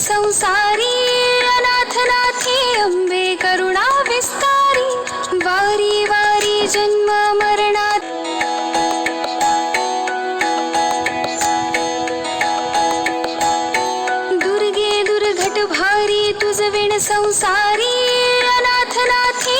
संसारी अनाथनाथी अंबे करुणा विस्तारी, वारी वारी जन्म मरणा। दुर्गे दुर्घट भारी, तुझ विण संसारी अनाथनाथी